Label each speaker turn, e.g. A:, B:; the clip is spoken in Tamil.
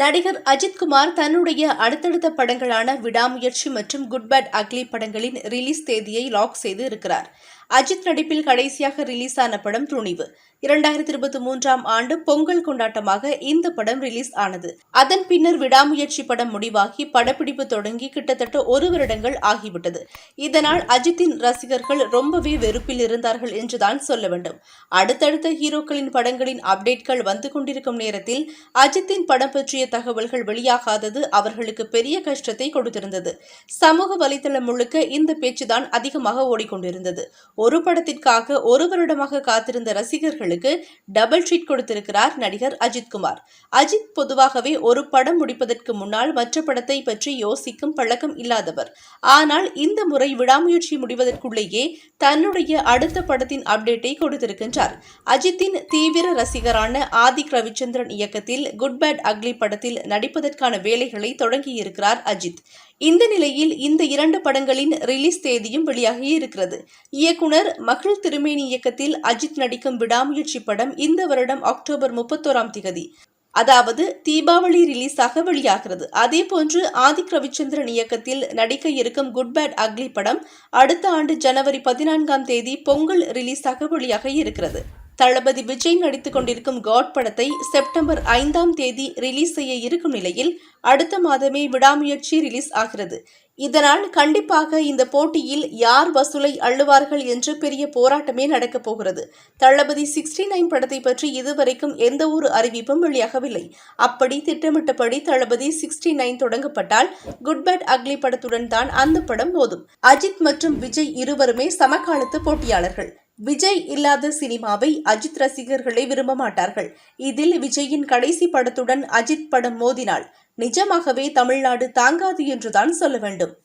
A: நடிகர் அஜித்குமார் தன்னுடைய அடுத்தடுத்த படங்களான விடாமுயற்சி மற்றும் குட் பேட் அக்லி படங்களின் ரிலீஸ் தேதியை லாக் செய்து இருக்கிறார். அஜித் நடிப்பில் கடைசியாக ரிலீஸ் ஆன படம் துணிவு. இரண்டாயிரத்தி இருபத்தி மூன்றாம் ஆண்டு பொங்கல் கொண்டாட்டமாக இந்த படம் ரிலீஸ் ஆனது. அதன் பின்னர் விடாமுயற்சி படம் முடிவாகி படப்பிடிப்பு தொடங்கி கிட்டத்தட்ட ஒரு வருடங்கள் ஆகிவிட்டது. இதனால் அஜித்தின் ரசிகர்கள் ரொம்பவே வெறுப்பில் இருந்தார்கள் என்றுதான் சொல்ல வேண்டும். அடுத்தடுத்த ஹீரோக்களின் படங்களின் அப்டேட்கள் வந்து கொண்டிருக்கும் நேரத்தில் அஜித்தின் படம் பற்றிய தகவல்கள் வெளியாகாதது அவர்களுக்கு பெரிய கஷ்டத்தை கொடுத்திருந்தது. சமூக வலைதளம் முழுக்க இந்த பேச்சுதான் அதிகமாக ஓடிக்கொண்டிருந்தது. ஒரு படத்திற்காக ஒரு வருடமாக காத்திருந்த ரசிகர்களுக்கு டபுள் ட்ரீட் கொடுத்திருக்கிறார் நடிகர் அஜித்குமார் அஜித் பொதுவாகவே ஒரு படம் முடிப்பதற்கு முன்னால் மற்ற படத்தை பற்றி யோசிக்கும் பழக்கம் இல்லாதவர். ஆனால் இந்த முறை விடாமுயற்சி முடிவதற்குள்ளேயே தன்னுடைய அடுத்த படத்தின் அப்டேட்டை கொடுத்திருக்கின்றார். அஜித்தின் தீவிர ரசிகரான ஆதிக் ரவிச்சந்திரன் இயக்கத்தில் குட் பேட் அக்லி படத்தில் நடிப்பதற்கான வேலைகளை தொடங்கியிருக்கிறார் அஜித். இந்த நிலையில் இந்த இரண்டு படங்களின் ரிலீஸ் தேதியும் வெளியாகி இருக்கிறது. இயக்குனர் மகள் திருமேனி இயக்கத்தில் அஜித் நடிக்கும் விடாமுயற்சி படம் இந்த வருடம் அக்டோபர் முப்பத்தோராம் திகதி. அதாவது தீபாவளி ரிலீஸாக வெளியாகிறது. அதேபோன்று ஆதிக் ரவிச்சந்திரன் இயக்கத்தில் நடிக்க இருக்கும் குட் பேட் அக்லி படம் அடுத்த ஆண்டு ஜனவரி பதினான்காம் தேதி பொங்கல் ரிலீஸாக வெளியாக இருக்கிறது. தளபதி விஜய் நடித்துக் கொண்டிருக்கும் காட் படத்தை செப்டம்பர் ஐந்தாம் தேதி ரிலீஸ் செய்ய இருக்கும் நிலையில் அடுத்த மாதமே விடாமுயற்சி ரிலீஸ் ஆகிறது. இதனால் கண்டிப்பாக இந்த போட்டியில் யார் வசூலை அள்ளுவார்கள் என்று பெரிய போராட்டமே நடக்கப் போகிறது. தளபதி சிக்ஸ்டி நைன் படத்தை பற்றி இதுவரைக்கும் எந்த ஒரு அறிவிப்பும் வெளியாகவில்லை. அப்படி திட்டமிட்டபடி தளபதி சிக்ஸ்டி நைன் தொடங்கப்பட்டால் குட் பேட் அக்லி படத்துடன் தான் அந்த படம் மோதும். அஜித் மற்றும் விஜய் இருவருமே சமகாலத்து போட்டியாளர்கள். விஜய் இல்லாத சினிமாவை அஜித் ரசிகர்களே விரும்ப மாட்டார்கள். இதில் விஜயின் கடைசி படத்துடன் அஜித் படம் மோதினால் நிஜமாகவே தமிழ்நாடு தாங்காது என்றுதான் சொல்ல வேண்டும்.